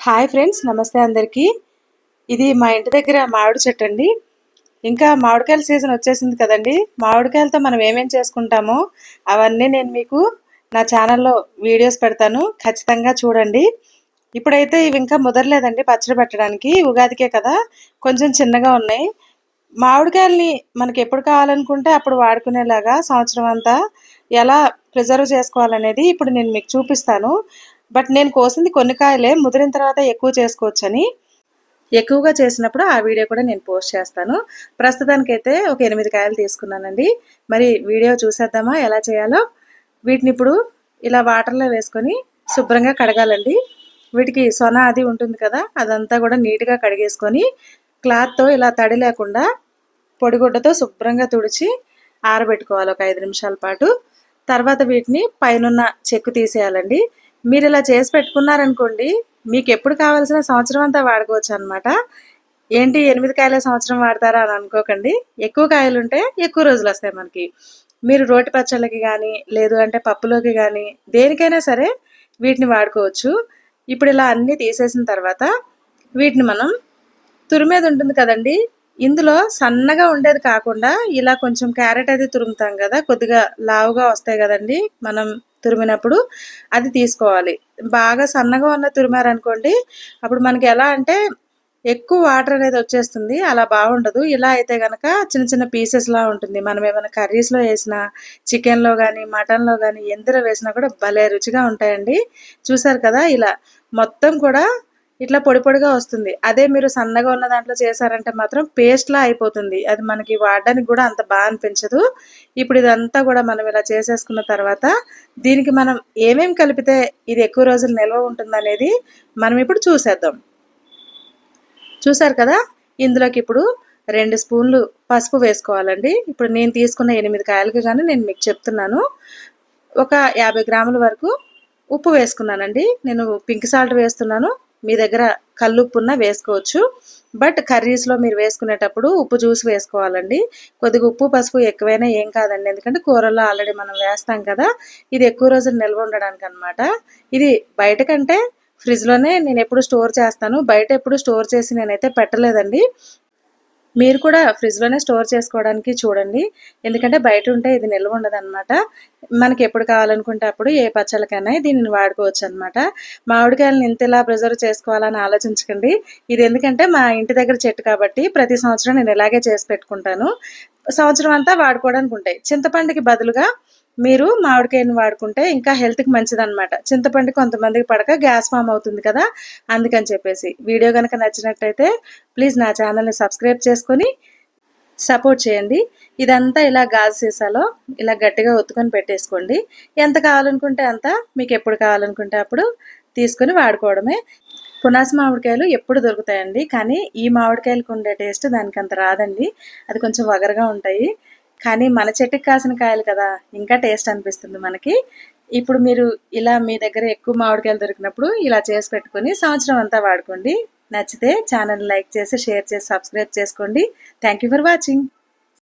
Hi friends నమస్తే అందరికీ. ఇది మా ఇంటి దగ్గర మామిడి చెట్టు అండి. ఇంకా మామిడికాయల సీజన్ వచ్చేసింది కదండి. మామిడికాయలతో మనం ఏమేం చేసుకుంటామో అవన్నీ నేను మీకు నా ఛానల్లో వీడియోస్ పెడతాను. ఖచ్చితంగా చూడండి. ఇప్పుడైతే ఇవి ఇంకా ముదరలేదండి పచ్చడి పెట్టడానికి. ఉగాదికే కదా కొంచెం చిన్నగా ఉన్నాయి. మామిడికాయల్ని మనకి ఎప్పుడు కావాలనుకుంటే అప్పుడు వాడుకునేలాగా సంవత్సరం అంతా ఎలా ప్రిజర్వ్ చేసుకోవాలనేది ఇప్పుడు నేను మీకు చూపిస్తాను. బట్ నేను కోసింది కొన్ని కాయలే ముదిరిన తర్వాత ఎక్కువ చేసుకోవచ్చని. ఎక్కువగా చేసినప్పుడు ఆ వీడియో కూడా నేను పోస్ట్ చేస్తాను. ప్రస్తుతానికైతే ఒక ఎనిమిది కాయలు తీసుకున్నానండి. మరి వీడియో చూసేద్దామా ఎలా చేయాలో? వీటిని ఇప్పుడు ఇలా వాటర్లో వేసుకొని శుభ్రంగా కడగాలండి. వీటికి సొన అది ఉంటుంది కదా అదంతా కూడా నీట్గా కడిగేసుకొని క్లాత్తో ఇలా తడి లేకుండా పొడిగుడ్డతో శుభ్రంగా తుడిచి ఆరబెట్టుకోవాలి ఒక ఐదు నిమిషాల పాటు. తర్వాత వీటిని పైనున్న చెక్కు తీసేయాలండి. మీరు ఇలా చేసి పెట్టుకున్నారనుకోండి మీకు ఎప్పుడు కావాల్సిన సంవత్సరం అంతా వాడుకోవచ్చు అనమాట ఏంటి ఎనిమిది కాయల సంవత్సరం వాడతారా అని అనుకోకండి. ఎక్కువ కాయలు ఉంటే ఎక్కువ రోజులు వస్తాయి మనకి. మీరు రోటి పచ్చళ్ళకి కానీ లేదు అంటే పప్పులోకి కానీ దేనికైనా సరే వీటిని వాడుకోవచ్చు. ఇప్పుడు ఇలా అన్నీ తీసేసిన తర్వాత వీటిని మనం తురిమేది ఉంటుంది కదండి. ఇందులో సన్నగా ఉండేది కాకుండా ఇలా కొంచెం క్యారెట్ అది తురుముతాం కదా కొద్దిగా లావుగా వస్తాయి కదండి. మనం తురిమినప్పుడు అది తీసుకోవాలి. బాగా సన్నగా ఉన్న తురిమారనుకోండి అప్పుడు మనకి ఎలా అంటే ఎక్కువ వాటర్ అనేది వచ్చేస్తుంది అలా బాగుండదు. ఇలా అయితే కనుక చిన్న చిన్న పీసెస్లా ఉంటుంది. మనం ఏమైనా కర్రీస్లో వేసినా చికెన్లో కానీ మటన్లో కానీ ఎందులో వేసినా కూడా భలే రుచిగా ఉంటాయండి. చూసారు కదా ఇలా మొత్తం కూడా ఇట్లా పొడి పొడిగా వస్తుంది. అదే మీరు సన్నగా ఉన్న దాంట్లో చేశారంటే మాత్రం పేస్ట్లా అయిపోతుంది. అది మనకి వాడడానికి కూడా అంత బాగా అనిపించదు. ఇప్పుడు ఇదంతా కూడా మనం ఇలా చేసేసుకున్న తర్వాత దీనికి మనం ఏమేమి కలిపితే ఇది ఎక్కువ రోజులు నిల్వ ఉంటుంది అనేది మనం ఇప్పుడు చూసేద్దాం. చూసారు కదా? ఇందులోకి ఇప్పుడు రెండు స్పూన్లు పసుపు వేసుకోవాలండి. ఇప్పుడు నేను తీసుకున్న ఎనిమిది కాయలకి కానీ నేను మీకు చెప్తున్నాను. ఒక యాభై గ్రాముల వరకు ఉప్పు వేసుకున్నానండి. నేను పింక్ సాల్ట్ వేస్తున్నాను. మీ దగ్గర కల్లుప్పున్న వేసుకోవచ్చు. బట్ కర్రీస్లో మీరు వేసుకునేటప్పుడు ఉప్పు చూసి వేసుకోవాలండి. కొద్దిగా ఉప్పు పసుపు ఎక్కువైనా ఏం కాదండి. ఎందుకంటే కూరల్లో ఆల్రెడీ మనం వేస్తాం కదా ఇది ఎక్కువ రోజులు నిల్వ ఉండడానికి అనమాట ఇది బయట కంటే ఫ్రిడ్జ్లోనే నేను ఎప్పుడు స్టోర్ చేస్తాను. బయట ఎప్పుడు స్టోర్ చేసి నేనైతే పెట్టలేదండి. మీరు కూడా ఫ్రిడ్జ్లోనే స్టోర్ చేసుకోవడానికి చూడండి. ఎందుకంటే బయట ఉంటే ఇది నిల్వ ఉండదన్నమాట. మనకి ఎప్పుడు కావాలనుకుంటే అప్పుడు ఏ పచ్చళ్ళకైనా దీనిని వాడుకోవచ్చు అనమాట మామిడికాయలను ఇంత ఇలా ప్రిజర్వ్ చేసుకోవాలని ఆలోచించకండి. ఇది ఎందుకంటే మా ఇంటి దగ్గర చెట్టు కాబట్టి ప్రతి సంవత్సరం నేను ఇలాగే చేసి పెట్టుకుంటాను. సంవత్సరం అంతా వాడుకోవడానికి ఉంటాయి. చింతపండుకి బదులుగా మీరు మామిడికాయను వాడుకుంటే ఇంకా హెల్త్కి మంచిదనమాట చింతపండు కొంతమందికి పడక గ్యాస్ ఫామ్ అవుతుంది కదా అందుకని చెప్పేసి. వీడియో కనుక నచ్చినట్టయితే ప్లీజ్ నా ఛానల్ని సబ్స్క్రైబ్ చేసుకొని సపోర్ట్ చేయండి. ఇదంతా ఇలా గాజు సీసాలో ఇలా గట్టిగా ఒత్తుకొని పెట్టేసుకోండి. ఎంత కావాలనుకుంటే అంత మీకు ఎప్పుడు కావాలనుకుంటే అప్పుడు తీసుకొని వాడుకోవడమే. పునాస మామిడికాయలు ఎప్పుడు దొరుకుతాయండి కానీ ఈ మామిడికాయలకు ఉండే టేస్ట్ దానికి అంత రాదండి. అది కొంచెం వగరగా ఉంటాయి. కానీ మన చెట్టుకి కాసిన కాయలు కదా ఇంకా టేస్ట్ అనిపిస్తుంది మనకి. ఇప్పుడు మీరు ఇలా మీ దగ్గర ఎక్కువ మామిడికాయలు దొరికినప్పుడు ఇలా చేసి పెట్టుకొని సంవత్సరం అంతా వాడుకోండి. నచ్చితే ఛానల్ లైక్ చేసి షేర్ చేసి సబ్స్క్రైబ్ చేసుకోండి. Thank you for watching